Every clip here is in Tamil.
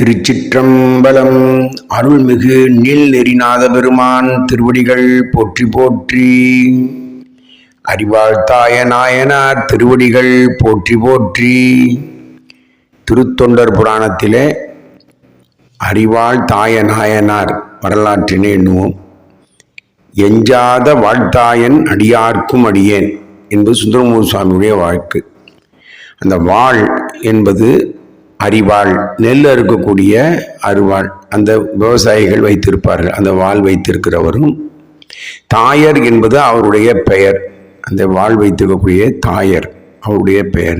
திருச்சிற்றம்பலம். அருள்மிகு நீல் நெறிநாத பெருமான் திருவடிகள் போற்றி போற்றி. அறிவாழ்த்தாய நாயனார் திருவடிகள் போற்றி போற்றி. திருத்தொண்டர் புராணத்திலே அறிவாள் தாய நாயனார் வரலாற்றினை எண்ணுவோம். எஞ்சாத வாழ்த்தாயன் அடியார்க்கும் அடியேன். என்பது சுந்தரமூர் சுவாமியுடைய வாழ்க்கு. அந்த வாழ் என்பது அரிவாள் நெல் அறுக்கக்கூடிய அருவாள். அந்த விவசாயிகள் வைத்திருப்பார்கள். அந்த வாள் வைத்திருக்கிறவரும் தாயர் என்பது அவருடைய பெயர். அந்த வாள் வைத்திருக்கக்கூடிய தாயர் அவருடைய பெயர்.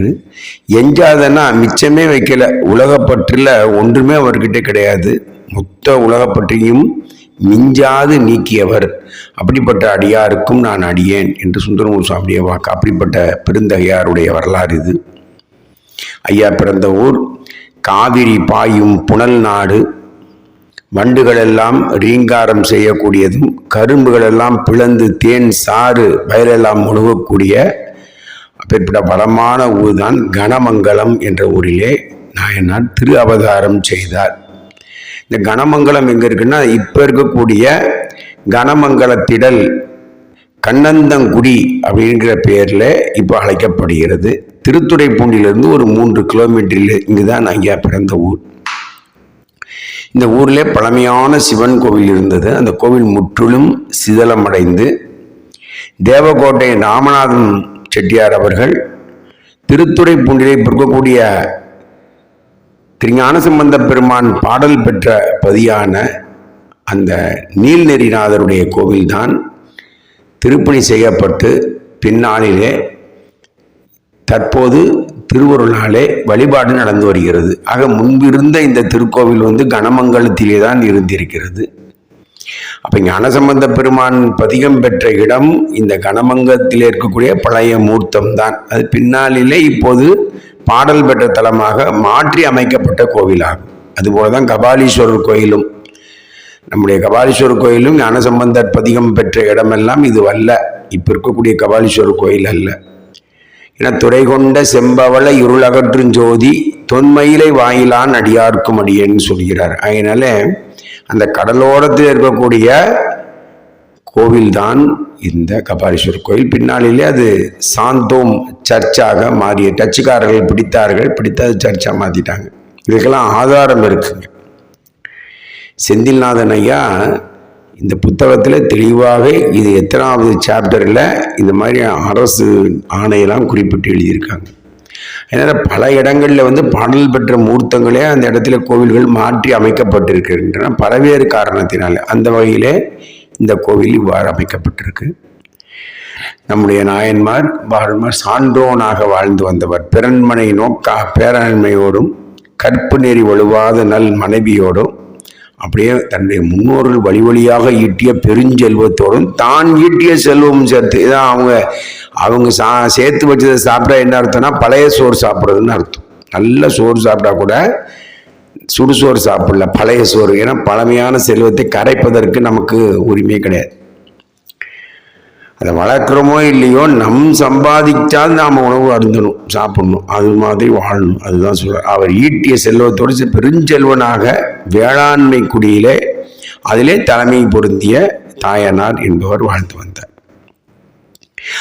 எஞ்சாதன்னா மிச்சமே வைக்கல. உலகப்பற்றில் ஒன்றுமே அவர்கிட்ட கிடையாது. மொத்த உலகப்பற்றியும் மிஞ்சாது நீக்கியவர். அப்படிப்பட்ட அடியாருக்கும் நான் அடியேன் என்று சுந்தரமூர் சுவாமியுடைய வாக்கு. அப்படிப்பட்ட பெருந்தகையாருடைய வரலாறு இது. ஐயா பிறந்த ஊர் காவிரி பாயும் புனல் நாடு. வண்டுகளெல்லாம் ரீங்காரம் செய்யக்கூடியதும் கரும்புகளெல்லாம் பிளந்து தேன் சாறு வயலெல்லாம் முழுகக்கூடிய அப்பேற்பட்ட வளமான ஊர் தான் கனமங்கலம் என்ற ஊரிலே நாயனார் திரு அவதாரம் செய்தார். இந்த கனமங்கலம் எங்கே இருக்குன்னா இப்போ இருக்கக்கூடிய கனமங்கலத்திடல் கண்ணந்தங்குடி அப்படிங்கிற பேரில் இப்போ அழைக்கப்படுகிறது. திருத்துறைப்பூண்டிலிருந்து ஒரு மூன்று கிலோமீட்டரில் இங்கு தான் ஐயா பிறந்த ஊர். இந்த ஊரில் பழமையான சிவன் கோவில் இருந்தது. அந்த கோவில் முற்றிலும் சிதலமடைந்து தேவகோட்டை ராமநாதன் செட்டியார் அவர்கள் திருத்துறைப்பூண்டிலை இருக்கக்கூடிய திருஞான சம்பந்த பெருமான் பாடல் பெற்ற பதியான அந்த நீல்நெறிநாதருடைய கோவில்தான் திருப்பணி செய்யப்பட்டு பின்னாளிலே தற்போது திருவருளாலே வழிபாடு நடந்து வருகிறது. ஆக முன்பிருந்த இந்த திருக்கோவில் வந்து கனமங்கலத்திலே தான் இருந்திருக்கிறது. அப்போ ஞானசம்பந்த பெருமான் பதிகம் பெற்ற இடம் இந்த கனமங்கலத்தில் இருக்கக்கூடிய பழைய மூர்த்தம் தான். அது பின்னாளிலே இப்போது பாடல் பெற்ற தலமாக மாற்றி அமைக்கப்பட்ட கோவிலாகும். அதுபோல தான் கபாலீஸ்வரர் கோயிலும் நம்முடைய கபாலீஸ்வரர் கோயிலும் ஞானசம்பந்தர் பதிகம் பெற்ற இடமெல்லாம் இது அல்ல இப்போ இருக்கக்கூடிய கபாலீஸ்வரர் கோயில் அல்ல. என துறை கொண்ட செம்பவள இருளகற்றுஞ்சோதி தொன்மயிலை வாயிலான் அடியார்க்கும் அடியேன்னு சொல்கிறார். அதனால அந்த கடலோரத்தில் இருக்கக்கூடிய கோவில்தான் இந்த கபாலீஸ்வரர் கோயில். பின்னாளிலே அது சாந்தோம் சர்ச்சாக மாறிய டச்சுக்காரர்கள் பிடித்தார்கள் பிடித்தது சர்ச்சாக மாற்றிட்டாங்க இதுக்கெல்லாம் ஆதாரம் இருக்குங்க. செந்தில்நாதன் ஐயா இந்த புத்தகத்தில் தெளிவாக இது எத்தனாவது சாப்டரில் இந்த மாதிரி அரசு ஆணையெல்லாம் குறிப்பிட்டு எழுதியிருக்காங்க. ஏன்னா பல இடங்களில் வந்து பாடல் பெற்ற மூர்த்தங்களே அந்த இடத்துல கோவில்கள் மாற்றி அமைக்கப்பட்டிருக்கின்றன. பல்வேறு காரணத்தினால் அந்த வகையிலே இந்த கோவில் இவ்வாறு அமைக்கப்பட்டிருக்கு. நம்முடைய நாயன்மார் பாரன்மார் சான்றோனாக வாழ்ந்து வந்தவர். பிறன்மனை நோக்கா பேரன்மையோடும் கற்பு நெறி வலுவாத நல் மனைவியோடும் அப்படியே தன்னுடைய முன்னோர்கள் வழி வழியாக ஈட்டிய பெருஞ்செல்வத்தோடும் தான் ஈட்டிய செல்வமும் சேர்த்து இதான் அவங்க அவங்க சா சேர்த்து வச்சதை சாப்பிட்டா என்ன அர்த்தம்னா பழைய சோறு சாப்பிட்றதுன்னு அர்த்தம். நல்ல சோறு சாப்பிட்டா கூட சுடுசோறு சாப்பிடல பழைய சோறு. ஏன்னா பழமையான செல்வத்தை கரைப்பதற்கு நமக்கு உரிமை கிடையாது. அதை வளர்க்குறோமோ இல்லையோ நம் சம்பாதிச்சால் நாம் உணவு அருந்தணும் சாப்பிடணும். அது மாதிரி வாழணும். அதுதான் சொல்ற அவர் ஈட்டிய செல்வத்தோடு பெருஞ்செல்வனாக வேளாண்மை குடியிலே அதிலே தலைமை பொருந்திய தாயனார் என்பவர் வாழ்ந்து வந்தார்.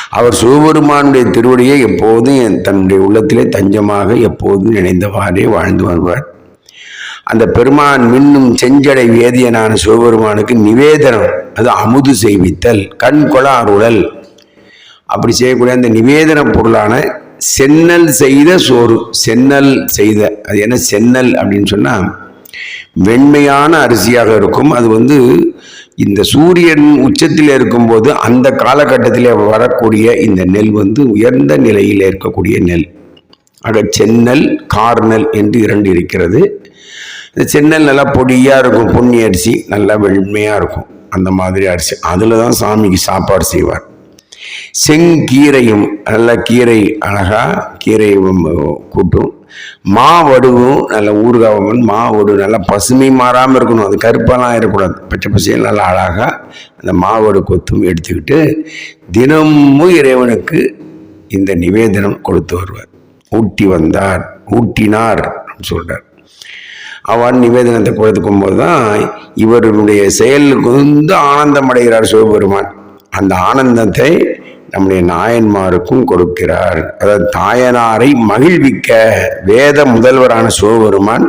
அவர் சிவபெருமானுடைய திருவடியை எப்போதும் என் தன்னுடைய உள்ளத்திலே தஞ்சமாக எப்போதும் நினைந்தவாறே வாழ்ந்து வருவார். அந்த பெருமான் மின்னும் செஞ்சடை வேதியனான சிவபெருமானுக்கு நிவேதனம். அது அமுது செய்வித்தல் கண் கொளாருளல் அப்படி செய்யக்கூடிய அந்த நிவேதன பொருளான சென்னல் செய்த சோறு சென்னல் செய்த அது என்ன சென்னல் அப்படின்னு சொன்னால் வெண்மையான அரிசியாக இருக்கும். அது வந்து இந்த சூரியன் உச்சத்தில் இருக்கும்போது அந்த காலகட்டத்தில் வரக்கூடிய இந்த நெல் வந்து உயர்ந்த நிலையில் இருக்கக்கூடிய நெல். ஆக சென்னல் கார்னல் என்று இரண்டு இருக்கிறது. இந்த சென்னல் நல்லா பொடியாக இருக்கும் பொன்னி அரிசி நல்லா வெண்மையாக இருக்கும். அந்த மாதிரி அரிசி. அதில் தான் சாமிக்கு சாப்பாடு செய்வார். செங்கீரையும் நல்ல கீரை அழகாக கீரை கூட்டும். மாவடுவும் நல்ல ஊறுகாவன் மாவடு நல்லா பசுமை மாறாமல் இருக்கணும். அது கருப்பெல்லாம் இருக்கக்கூடாது பச்சை பசையும் நல்லா அழகாக அந்த மாவடு கொத்தும் எடுத்துக்கிட்டு தினமும் இறைவனுக்கு இந்த நிவேதனம் கொடுத்து வருவார். ஊட்டி வந்தார். ஊட்டினார் சொல்கிறார் அவர் நிவேதனத்தை கொடுத்துக்கும் போது தான் இவருடைய செயலுக்கு வந்து ஆனந்தம் அடைகிறார் சிவபெருமான். அந்த ஆனந்தத்தை நம்முடைய நாயன்மாருக்கும் கொடுக்கிறார். அதாவது தாயனாரை மகிழ்விக்க வேத முதல்வரான சிவபெருமான்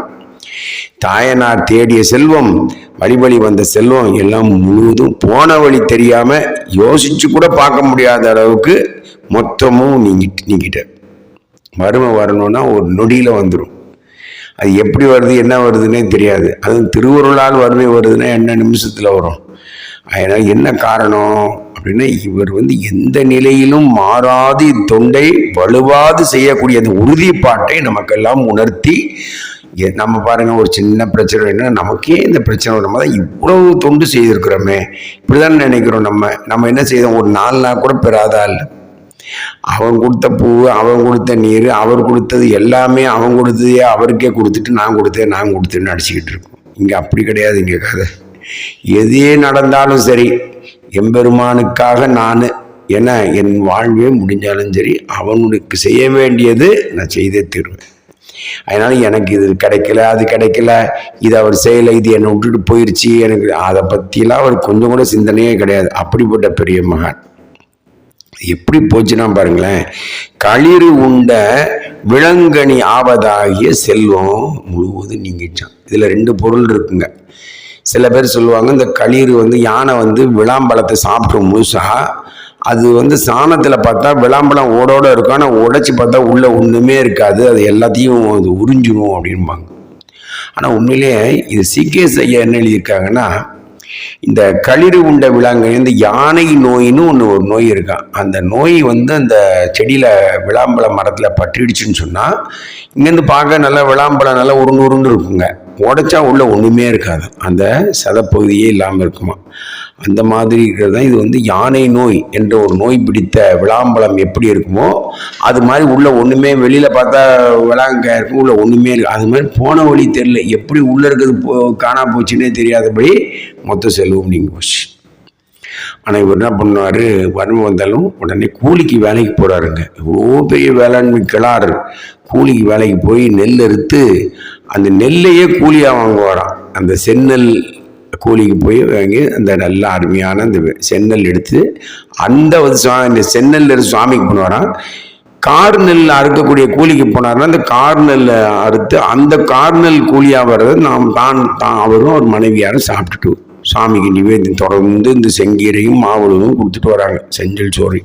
தாயனார் தேடிய செல்வம் வழிபலி வந்த செல்வம் எல்லாம் முழுவதும் போன வழி தெரியாமல் யோசிச்சு கூட பார்க்க முடியாத அளவுக்கு மொத்தமும் நீங்கிட்டு. நீங்கிட்டார் வறுமை வரணும்னா ஒரு நொடியில் வந்துடும் அது எப்படி வருது என்ன வருதுன்னே தெரியாது. அதுவும் திருவருளால் வறுமை வருதுன்னா என்ன நிமிஷத்தில் வரும்? அதனால் என்ன காரணம்? அப்படின்னா இவர் வந்து எந்த நிலையிலும் மாறாது தொண்டை வலுவாது செய்யக்கூடிய அந்த உறுதிப்பாட்டை நமக்கெல்லாம் உணர்த்தி நம்ம பாருங்க ஒரு சின்ன பிரச்சனை என்ன? நமக்கே இந்த பிரச்சனை வரும். நம்ம தான் இவ்வளவு தொண்டு செய்திருக்கிறோமே. இப்படிதான் நினைக்கிறோம் நம்ம. நம்ம என்ன செய்தோம்? ஒரு நாலு நாள் கூட பெறாத அவன் கொடுத்த பூ அவன் கொடுத்த நீர் அவர் கொடுத்தது எல்லாமே அவன் கொடுத்ததே அவருக்கே கொடுத்துட்டு நான் கொடுத்தேன் நான் கொடுத்தேன்னு அடிச்சுக்கிட்டு இருக்கோம். இங்கே அப்படி கிடையாது இங்கே கதை. எதே நடந்தாலும் சரி எம்பெருமானுக்காக நான் என என் வாழ்வே முடிஞ்சாலும் சரி அவனுக்கு செய்ய வேண்டியது நான் செய்தே தீர்வேன். அதனால் எனக்கு இது கிடைக்கல அது கிடைக்கல இது அவர் செய்யலை இது என்னை விட்டுட்டு போயிடுச்சு எனக்கு அதை பற்றிலாம் அவர் கொஞ்சம் கூட சிந்தனையே கிடையாது. அப்படிப்பட்ட பெரிய மகான். எப்படி போச்சுன்னா பாருங்களேன் களிறு உண்ட விலங்கனி ஆவதாகிய செல்வம் முழுவதும் நீங்கிச்சான். இதில் ரெண்டு பொருள் இருக்குங்க. சில பேர் சொல்லுவாங்க இந்த களிறு வந்து யானை வந்து விளாம்பழத்தை சாப்பிட்ரும் முழுசா அது வந்து சாணத்தில் பார்த்தா விளாம்பழம் ஓடோட இருக்கும் ஆனால் உடச்சி பார்த்தா உள்ளே ஒன்றுமே இருக்காது அது எல்லாத்தையும் அது உறிஞ்சிடும் அப்படின்பாங்க ஆனால் உண்மையிலேயே இது சிகேஸ் செய்ய என்ன எழுதியிருக்காங்கன்னா இந்த களிறு உண்ட விலாங்கிலேருந்து இந்த யானை நோயின்னு ஒன்று ஒரு நோய் இருக்கான் அந்த நோய் வந்து அந்த செடியில் விளாம்பழம் மரத்தில் பற்றிடுச்சுன்னு சொன்னால் இங்கேருந்து பார்க்க நல்லா விளாம்பழம் நல்லா உருண்டு உருண்டு இருக்குங்க. உடைச்சா உள்ள ஒன்றுமே இருக்காது. அந்த சதப்பகுதியே இல்லாமல் இருக்குமா? அந்த மாதிரி இருக்கிறது தான் இது வந்து யானை நோய் என்ற ஒரு நோய் பிடித்த விளாம்பழம் எப்படி இருக்குமோ அது மாதிரி உள்ள ஒன்றுமே வெளியில் பார்த்தா விளாங்க இருக்கும் உள்ள ஒன்றுமே இருக்கு. அது மாதிரி போன வழி தெரியல. எப்படி உள்ளே இருக்கிறது போ காணா போச்சுன்னே தெரியாதபடி மொத்த செல்வம் நீங்கள் போச்சு. ஆனால் இவர் என்ன பண்ணுவார்? வறுமை வந்தாலும் உடனே கூலிக்கு வேலைக்கு போகிறாருங்க இவ்வளோ பெரிய வேளாண்மை கிளார் கூலிக்கு வேலைக்கு போய் நெல் அறுத்து அந்த நெல்லையே கூலியாக வாங்குவாராம். அந்த செந்நெல் கூலிக்கு போய் வாங்கி அந்த நல்ல அருமையான அந்த செந்நெல் எடுத்து அந்த சுவாமி இந்த செந்நெல் எடுத்து சுவாமிக்கு பண்ணுவாராம் கார் நெல் அறுக்கக்கூடிய கூலிக்கு போனார்னா அந்த கார் நெல்லை அறுத்து அந்த கார் நெல் கூலியாக வர்றது நாம் தான் தான் அவரும் ஒரு மனைவியாரும் சாப்பிட்டுட்டு சாமிக்கு நிவேதம் தொடர்ந்து இந்த செங்கீரையும் மாவுளவும் கொடுத்துட்டு வராங்க. செஞ்சல் சோறு.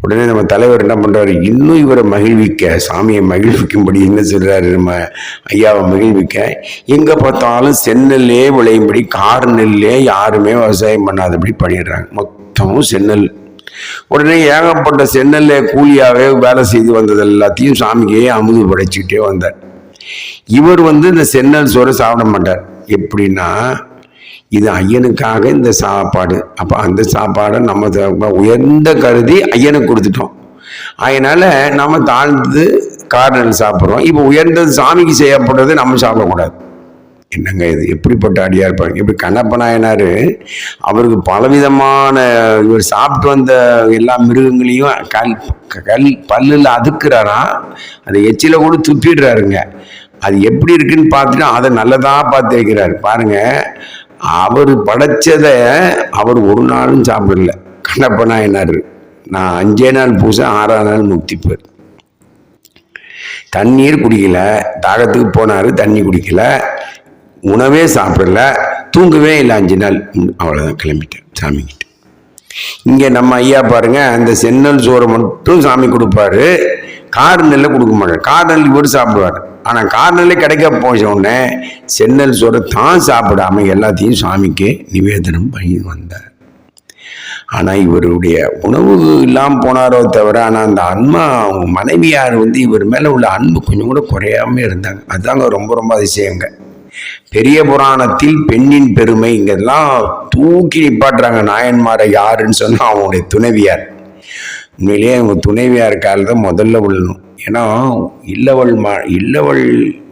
உடனே நம்ம தலைவர் என்ன பண்ணுறாரு இன்னும் இவரை மகிழ்விக்க சாமியை மகிழ்விக்கும்படி என்ன சொல்கிறாரு நம்ம ஐயாவை மகிழ்விக்க? எங்கே பார்த்தாலும் செந்நெல்லே விளையும்படி கார் நெல்லே யாருமே விவசாயம் பண்ணாதபடி பண்ணிடுறாங்க. மொத்தமும் செந்நெல். உடனே ஏகப்பட்ட செந்நெல்லே கூலியாகவே வேலை செய்து வந்தது எல்லாத்தையும் சாமிக்கே அமுது படைச்சிக்கிட்டே வந்தார். இவர் வந்து இந்த செந்நெல் சோறு சாப்பிட மாட்டார். எப்படின்னா இது ஐயனுக்காக இந்த சாப்பாடு. அப்போ அந்த சாப்பாடை நம்ம உயர்ந்த கருதி ஐயனுக்கு கொடுத்துட்டோம். அதனால் நம்ம தாழ்ந்து காரணம் சாப்பிட்றோம். இப்போ உயர்ந்தது சாமிக்கு செய்யப்படுறது நம்ம சாப்பிடக்கூடாது. என்னங்க இது? எப்படிப்பட்ட அடியாக இருப்பாங்க? இப்படி கண்ணப்பநாயனார் அவருக்கு பலவிதமான இவர் சாப்பிட்டு வந்த எல்லா மிருகங்களையும் கல் கல் பல்லில் அதுக்குறாராம் அதை எச்சில கூட துப்பிடுறாருங்க. அது எப்படி இருக்குன்னு பார்த்துட்டு அதை நல்லதாக பார்த்து வைக்கிறாரு அவர் படைச்சதை அவர் ஒரு நாளும் சாப்பிடல. கண்ணப்ப நாயனார் நான் அஞ்சே நாள் பூசை ஆறாம் நாள் முக்திப்பார் தண்ணீர் குடிக்கல. தாகத்துக்கு போனார் தண்ணி குடிக்கல. உணவே சாப்பிடல. தூங்கவே இல்லை அஞ்சு நாள். அவ்வளோதான் கிளம்பிட்டேன் சாமிக்கிட்ட இங்கே நம்ம ஐயா பாருங்க அந்த சென்னல் சோறை மட்டும் சாமி கொடுப்பாரு. கார் நெல்லை கொடுக்க மாட்டார். கார் நெல் போட்டு சாப்பிடுவார். ஆனால் கார் கிடைக்க போச்சோடனே சென்னல் செந்நெல் தான் சாப்பிடாம எல்லாத்தையும் சாமிக்கு நிவேதனம் பண்ணி வந்தார். ஆனால் இவருடைய உணவு இல்லாமல் போனாரோ தவிர ஆனால் அந்த அன்மா அவங்க மனைவியார் வந்து இவர் மேலே உள்ள அன்பு கொஞ்சம் கூட குறையாம இருந்தாங்க. அதுதாங்க ரொம்ப ரொம்ப அதிசயங்க. பெரிய புராணத்தில் பெண்ணின் பெருமை இங்கெல்லாம் தூக்கி நிப்பாட்டுறாங்க. நாயன்மாரை யாருன்னு சொன்னால் அவங்களுடைய துணைவியார். உண்மையிலேயே அவங்க துணைவியார் காலில் தான் முதல்ல விழணும். ஏன்னா இல்லவள் மா இல்லவள்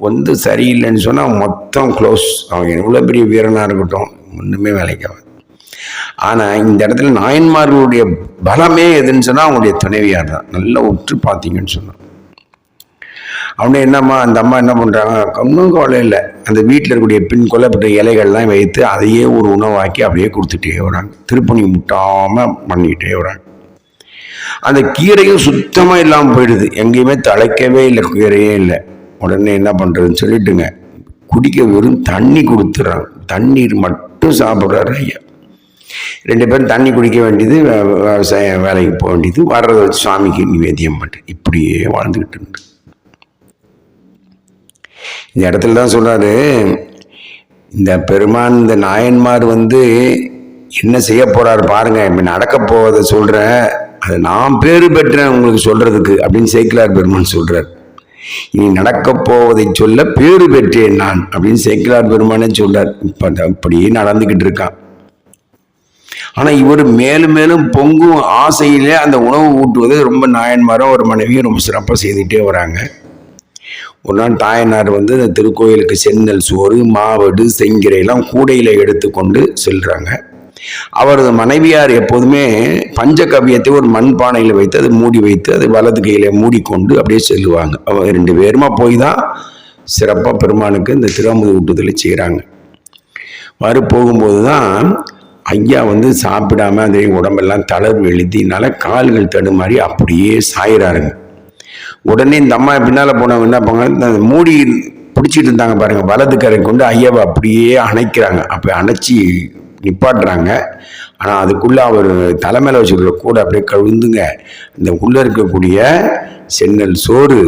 வந்து சரியில்லைன்னு சொன்னால் மொத்தம் க்ளோஸ் அவன் எவ்வளோ பெரிய வீரனாக இருக்கட்டும் ஒன்றுமே வேலைக்கு ஆகாது. ஆனால் இந்த இடத்துல நாயன்மார்களுடைய பலமே எதுன்னு சொன்னால் அவங்களுடைய துணைவியார் தான். நல்லா உற்று பார்த்தீங்கன்னு சொன்னான். அவனே என்னம்மா அந்த அம்மா என்ன பண்ணுறாங்க ஒன்றும் கவலை இல்லை. அந்த வீட்டில் இருக்கக்கூடிய பின் கொல்லப்பட்ட இலைகள்லாம் வைத்து அதையே ஒரு உணவாக்கி அப்படியே கொடுத்துட்டே வராங்க. திருப்பணி முட்டாமல் பண்ணிக்கிட்டே வராங்க. அந்த கீரையும் சுத்தமாக இல்லாமல் போயிடுது. எங்கேயுமே தலைக்கவே இல்லை கீரையே இல்லை. உடனே என்ன பண்ணுறதுன்னு சொல்லிட்டுங்க. குடிக்க வெறும் தண்ணி கொடுத்துட்றாங்க தண்ணீர் மட்டும் சாப்பிட்றாரு ஐயா. ரெண்டு பேரும் தண்ணி குடிக்க வேண்டியது விவசாய வேலைக்கு போக வேண்டியது. வர்றதை வச்சு சுவாமிக்கு நிவேத்தியம் பண்ணிட்டு இப்படியே வாழ்ந்துக்கிட்டு இருந்து இந்த இடத்துல தான் சொல்கிறாரு இந்த பெருமான் இந்த நாயன்மார் வந்து என்ன செய்ய போகிறாரு பாருங்கள் இப்போ நடக்க போவதை சொல்கிறேன் அது நான் பேறு பெற்றேன் உங்களுக்கு சொல்றதுக்கு அப்படின்னு சேக்கிலார் பெருமான் சொல்றார். இனி நடக்க போவதை சொல்ல பேறு பெற்றேன் நான் அப்படின்னு சேக்கிலார் பெருமானே சொல்றார். இப்போ அப்படியே நடந்துகிட்டு இருக்கான். ஆனா இவர் மேலும் மேலும் பொங்கும் ஆசையிலே அந்த உணவு ஊட்டுவதை ரொம்ப நாயன்மாரும் ஒரு மனைவியும் ரொம்ப சிறப்பாக செய்துட்டே வராங்க. ஒரு நாள் தாயனார் வந்து அந்த திருக்கோயிலுக்கு செந்தல் சோறு மாவடு செங்கிறையெல்லாம் கூடையில் எடுத்துக்கொண்டு செல்றாங்க. அவரது மனைவியார் எப்போதுமே பஞ்சகவியத்தை ஒரு மண்பானையில் வைத்து அதை மூடி வைத்து அதை வலது கையில் மூடிக்கொண்டு அப்படியே செல்லுவாங்க. அவங்க ரெண்டு பேருமா போய் தான் சிறப்பாக பெருமானுக்கு இந்த திருவாமுது ஊட்டுதலை செய்கிறாங்க வறு போகும்போது தான் ஐயா வந்து சாப்பிடாம அந்த உடம்பெல்லாம் தளர்வு எழுதினால கால்கள் தடுமாறி அப்படியே சாயிறாருங்க. உடனே இந்த அம்மா பின்னால் போனவங்க என்ன பண்ணாங்க இந்த மூடி பிடிச்சிட்டு இருந்தாங்க பாருங்கள் வலது கரை கொண்டு ஐயாவை அப்படியே அணைக்கிறாங்க. அப்போ அணைச்சி நிப்பாட்டுறாங்க. ஆனால் அதுக்குள்ளே அவர் தலைமையில் வச்சுருக்கிற கூட அப்படியே கழுந்துங்க இந்த உள்ளே இருக்கக்கூடிய சென்னல் சோறு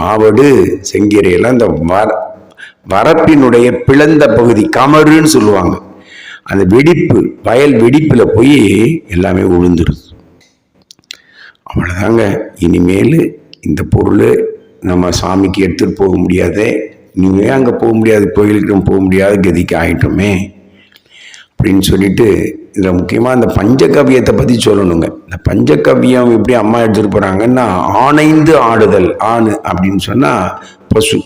மாவடு செங்கீரையெல்லாம் இந்த வர வரப்பினுடைய பிளந்த பகுதி கமருன்னு சொல்லுவாங்க. அந்த வெடிப்பு வயல் வெடிப்பில் போய் எல்லாமே விழுந்துருது அவ்வளோதாங்க இனிமேல் இந்த பொருள் நம்ம சாமிக்கு எடுத்துகிட்டு போக முடியாதே. இனிமே அங்கே போக முடியாது கோயிலுக்கும் போக முடியாத கதிக்கு ஆகிட்டோமே அப்படின்னு சொல்லிட்டு இதில் முக்கியமாக இந்த பஞ்சகவியத்தை பற்றி சொல்லணுங்க. இந்த பஞ்சகவியம் எப்படி அம்மா எடுத்துகிட்டு போகிறாங்கன்னா ஆணைந்து ஆடுதல் ஆணு அப்படின்னு சொன்னால் பசு.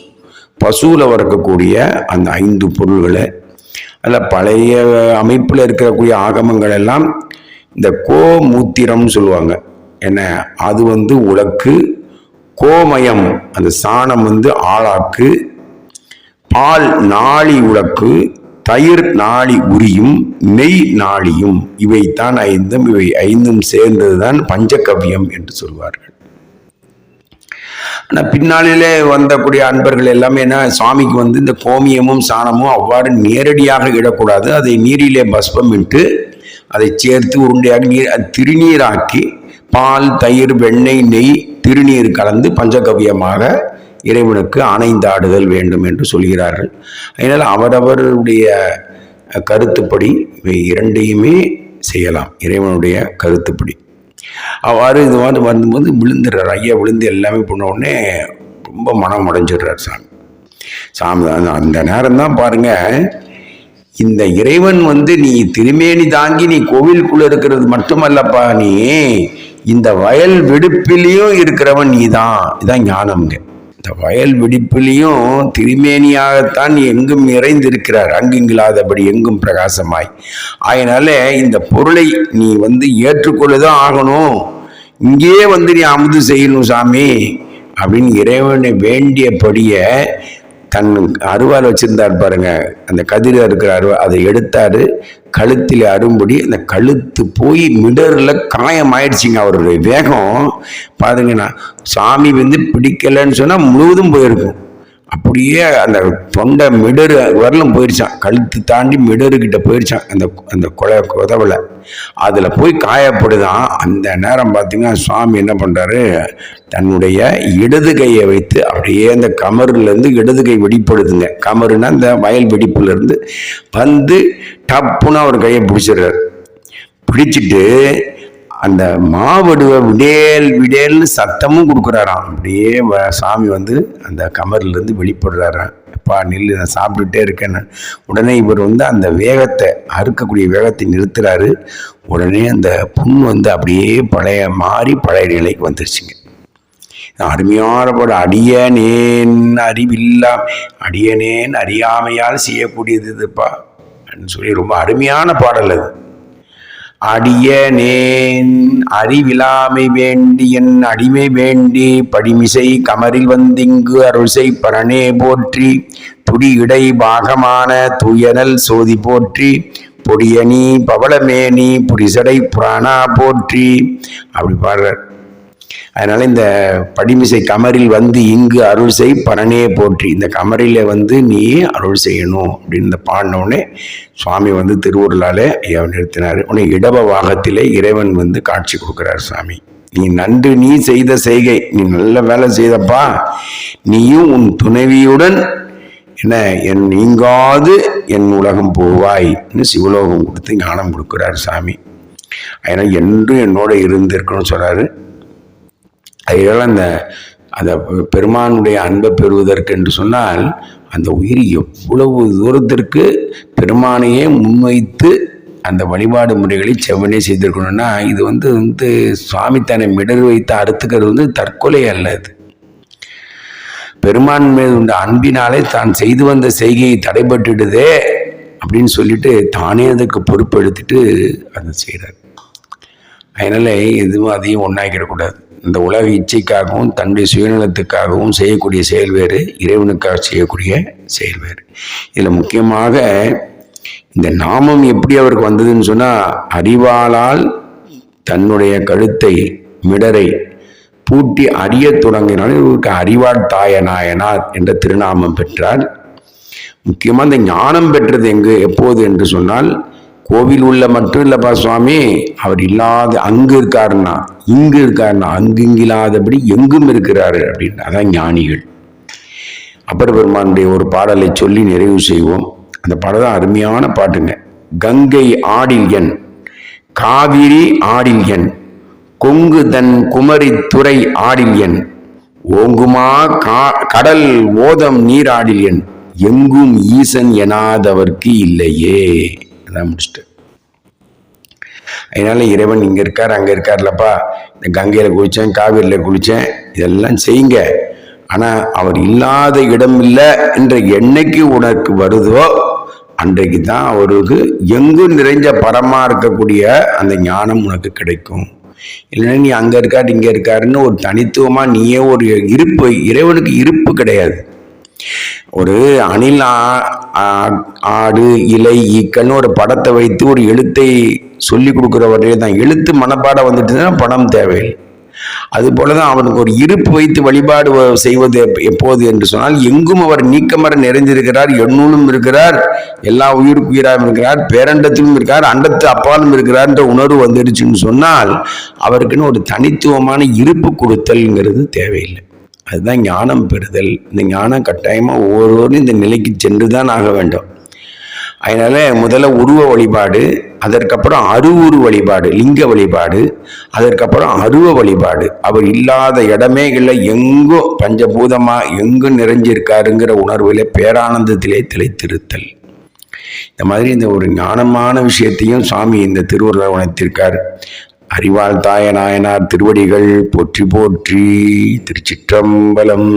பசுவில் வரக்கூடிய அந்த ஐந்து பொருள்களை அதில் பழைய அமைப்பில் இருக்கக்கூடிய ஆகமங்கள் எல்லாம் இந்த கோமூத்திரம்னு சொல்லுவாங்க. என்ன? அது வந்து உலக்கு கோமயம் அந்த சாணம் வந்து ஆளாக்கு பால் நாளி உலக்கு தயிர் நாளி உரியும் நெய் நாளியும் இவைத்தான் ஐந்தும் இவை ஐந்தும் சேர்ந்ததுதான் பஞ்சகவ்யம் என்று சொல்வார்கள். ஆனால் பின்னாளிலே வந்தக்கூடிய அன்பர்கள் எல்லாமே என்ன சுவாமிக்கு வந்து இந்த கோமியமும் சாணமும் அவ்வாறு நேரடியாக இடக்கூடாது. அதை நீரிலே பஸ்பமிட்டு அதை சேர்த்து உருண்டையாக நீர் திருநீராக்கி பால் தயிர் வெண்ணெய் நெய் திருநீர் கலந்து பஞ்சகவ்யமாக இறைவனுக்கு அணைந்தாடுதல் வேண்டும் என்று சொல்கிறார்கள். அதனால் அவரவருடைய கருத்துப்படி இவை இரண்டையுமே செய்யலாம். இறைவனுடைய கருத்துப்படி. அவ்வாறு இது மாதிரி வரும்போது விழுந்துடுறார். ஐயா விழுந்து எல்லாமே பண்ண உடனே ரொம்ப மனம் அடைஞ்சிடுறார் சாமி. சாமி அந்த- நேரம் தான் பாருங்க இந்த இறைவன் வந்து நீ திருமேனி தாங்கி நீ கோவிலுக்குள்ளே இருக்கிறது மட்டுமல்லப்பா நீ இந்த வயல் வெடுப்பிலையும் இருக்கிறவன் நீ தான் இதான் ஞானம்ங்க. இந்த வயல் வெடிப்பிலையும் திருமேனியாகத்தான் நீ எங்கும் நிறைந்திருக்கிறார். அங்கிங்கில்லாதபடி எங்கும் பிரகாசமாய். அதனால இந்த பொருளை நீ வந்து ஏற்றுக்கொள்ளதான் ஆகணும். இங்கேயே வந்து நீ அமுது செய்யணும் சாமி. அப்படின்னு இறைவனை வேண்டியபடிய தன் அருவாள் வச்சுருந்தார் பாருங்க. அந்த கதிரில் இருக்கிற அருவா அதை எடுத்தார். கழுத்தில் அரும்புடி அந்த கழுத்து போய் மிடரில் காயம் ஆயிடுச்சுங்க அவருடைய வேகம். பாருங்கண்ணா சாமி வந்து பிடிக்கலைன்னு சொன்னால் முழுவதும் போயிருக்கும். அப்படியே அந்த தொண்டை மிடரு வரலும் போயிடுச்சான் கழுத்து தாண்டி மிடருக்கிட்ட போயிடுச்சான் அந்த அந்த கொலை உதவல அதில் போய் காயப்படுதான். அந்த நேரம் பார்த்தீங்கன்னா சுவாமி என்ன பண்ணுறாரு தன்னுடைய இடது கையை வைத்து அப்படியே அந்த கமருலேருந்து இடது கை வெடிப்படுதுங்க. கமருன்னா அந்த வயல் வெடிப்புலேருந்து வந்து டப்புன்னு அவர் கையை பிடிச்சிடுறாரு. பிடிச்சிட்டு அந்த மாவடுவை விடேல் விடேல்னு சத்தமும் கொடுக்குறாராம். அப்படியே வ- சாமி வந்து அந்த கமர்லேருந்து வெளிப்படுறாராம் எப்பா நெல் நான் சாப்பிட்டுட்டே இருக்கேன்னு உடனே இவர் வந்து அந்த வேகத்தை அறுக்கக்கூடிய வேகத்தை நிறுத்துறாரு. உடனே அந்த புண் வந்து அப்படியே பழைய மாறி பழைய நிலைக்கு வந்துருச்சுங்க. அருமையான பாடு அடியனேன் அறிவில்லா அடியனேன் அறியாமையால் செய்யக்கூடியது இதுப்பா. அப்படின்னு சொல்லி ரொம்ப அருமையான பாடல் அது. அடியனேன் அறிவிலாமை வேண்டி என் அடிமை வேண்டி படிமிசை கமரில் வந்திங்கு அருள்சை பரணே போற்றி. துடி இடை பாகமான துயனல் சோதி போற்றி. பொடியணி பவளமேனி புரிசடை புராணா போற்றி. அப்படி பாடுறார். அதனால் இந்த படிமிசை கமரில் வந்து இங்கு அருள் செய் பரனே போற்றி. இந்த கமரில் வந்து நீ அருள் செய்யணும் அப்படின்னு இந்த பாடினோடனே சுவாமி வந்து திருவுருளாலே ஐயா நிறுத்தினார். உடனே இடப வாகத்திலே இறைவன் வந்து காட்சி கொடுக்குறார் சுவாமி. நீ நன்று நீ செய்த செய்கை நீ நல்ல வேலை செய்தப்பா. நீயும் உன் துணைவியுடன் என்ன என் நீங்காது என் உலகம் போவாய்னு சிவலோகம் கொடுத்து ஞானம் கொடுக்குறார் சாமி அதனால் என்றும் என்னோட இருந்திருக்கணும்னு சொல்கிறாரு அதனால் அந்த அந்த பெருமானுடைய அன்பை பெறுவதற்கு என்று சொன்னால் அந்த உயிர் எவ்வளவு தூரத்திற்கு பெருமானையே முன்வைத்து அந்த வழிபாடு முறைகளை செவ்வனே செய்திருக்கணும்னா இது வந்து வந்து சுவாமி தன்னை மிடர் வைத்து அறுத்துக்கிறது வந்து தற்கொலை அல்ல அது. பெருமான் மீது உள்ள அன்பினாலே தான் செய்து வந்த செய்கையை தடைபட்டுடுதே அப்படின்னு சொல்லிட்டு தானே அதுக்கு பொறுப்பெடுத்துட்டு அதை செய்கிறார் அதனால் எதுவும் அதையும் ஒன்றாக்கிடக்கூடாது இந்த உலக இச்சைக்காகவும் தன்னுடைய சுயநலத்துக்காகவும் செய்யக்கூடிய செயல் வேறு இறைவனுக்காக செய்யக்கூடிய செயல் வேறு. இதில் முக்கியமாக இந்த நாமம் எப்படி அவருக்கு வந்ததுன்னு சொன்னால் அறிவாளால் தன்னுடைய கழுத்தை மிடரை பூட்டி அறிய தொடங்கினால் இவருக்கு அறிவாள் தாயநாயனார் என்ற திருநாமம் பெற்றார். முக்கியமாக இந்த ஞானம் பெற்றது எங்கு எப்போது என்று சொன்னால் கோவில் உள்ள மட்டும் இல்லைப்பா சுவாமி. அவர் இல்லாத அங்கு இருக்காருன்னா இங்கு இருக்காருன்னா அங்குங்கில்லாதபடி எங்கும் இருக்கிறாரு அப்படின்னு. அதான் ஞானிகள். அப்பர் பெருமானுடைய ஒரு பாடலை சொல்லி நிறைவு செய்வோம். அந்த பாடல் தான் அருமையான பாட்டுங்க. கங்கை ஆடில் என் காவிரி ஆடில் என் கொங்கு தன் குமரி துறை ஆடில் என் ஓங்குமா கா கடல் ஓதம் நீராடில் என் எங்கும் ஈசன் எனாதவர்க்கு இல்லையே. அதான் முடிச்சுட்டு. அதனால் இறைவன் இங்கே இருக்கார் அங்கே இருக்கார்லப்பா. இந்த கங்கையில் குளித்தேன் காவிரியில் குளித்தேன் இதெல்லாம் செய்யுங்க. ஆனால் அவர் இல்லாத இடம் இல்லை என்ற என்னைக்கு உனக்கு வருதோ அன்றைக்கு தான் அவருக்கு எங்கும் நிறைஞ்ச பரமாக இருக்கக்கூடிய அந்த ஞானம் உனக்கு கிடைக்கும். இல்லைன்னா நீ அங்கே இருக்காரு இங்கே இருக்காருன்னு ஒரு தனித்துவமாக நீயே ஒரு இருப்பு இறைவனுக்கு இருப்பு கிடையாது. ஒரு அணில் ஆடு இலை ஈக்கன்னு ஒரு படத்தை வைத்து ஒரு எழுத்தை சொல்லி கொடுக்குற வரையே தான். எழுத்து மனப்பாடம் வந்துட்டுன்னா படம் தேவையில்லை. அதுபோல தான் அவனுக்கு ஒரு இருப்பு வைத்து வழிபாடு செய்வது எப்போது என்று சொன்னால் எங்கும் அவர் நீக்கமர நிறைந்திருக்கிறார் எண்ணூலும் இருக்கிறார் எல்லா உயிருக்கு உயிராகவும் இருக்கிறார் பேரண்டத்திலும் இருக்கிறார் அண்டத்து அப்பாலும் இருக்கிறார் என்ற உணர்வு வந்துடுச்சுன்னு சொன்னால் அவருக்குன்னு ஒரு தனித்துவமான இருப்பு கொடுத்தல்ங்கிறது தேவையில்லை. அதுதான் ஞானம் பெறுதல். இந்த ஞானம் கட்டாயமாக ஒவ்வொருவரும் இந்த நிலைக்கு சென்று தான் ஆக வேண்டும். அதனால் முதல்ல உருவ வழிபாடு அதற்கப்புறம் அருவுரு வழிபாடு லிங்க வழிபாடு அதற்கப்புறம் அருவ வழிபாடு. அவர் இல்லாத இடமே இல்லை எங்கும் பஞ்சபூதமாக எங்கும் நிறைஞ்சிருக்காருங்கிற உணர்வில் பேரானந்தத்திலே திளைத்திருத்தல். இந்த மாதிரி இந்த ஒரு ஞானமான விஷயத்தையும் சுவாமி இந்த திருவுருளை உணர்த்திருக்கார் அறிவாள் தாய நாயனார் திருவடிகள் போற்றி போற்றி திருச்சிற்றம்பலம்.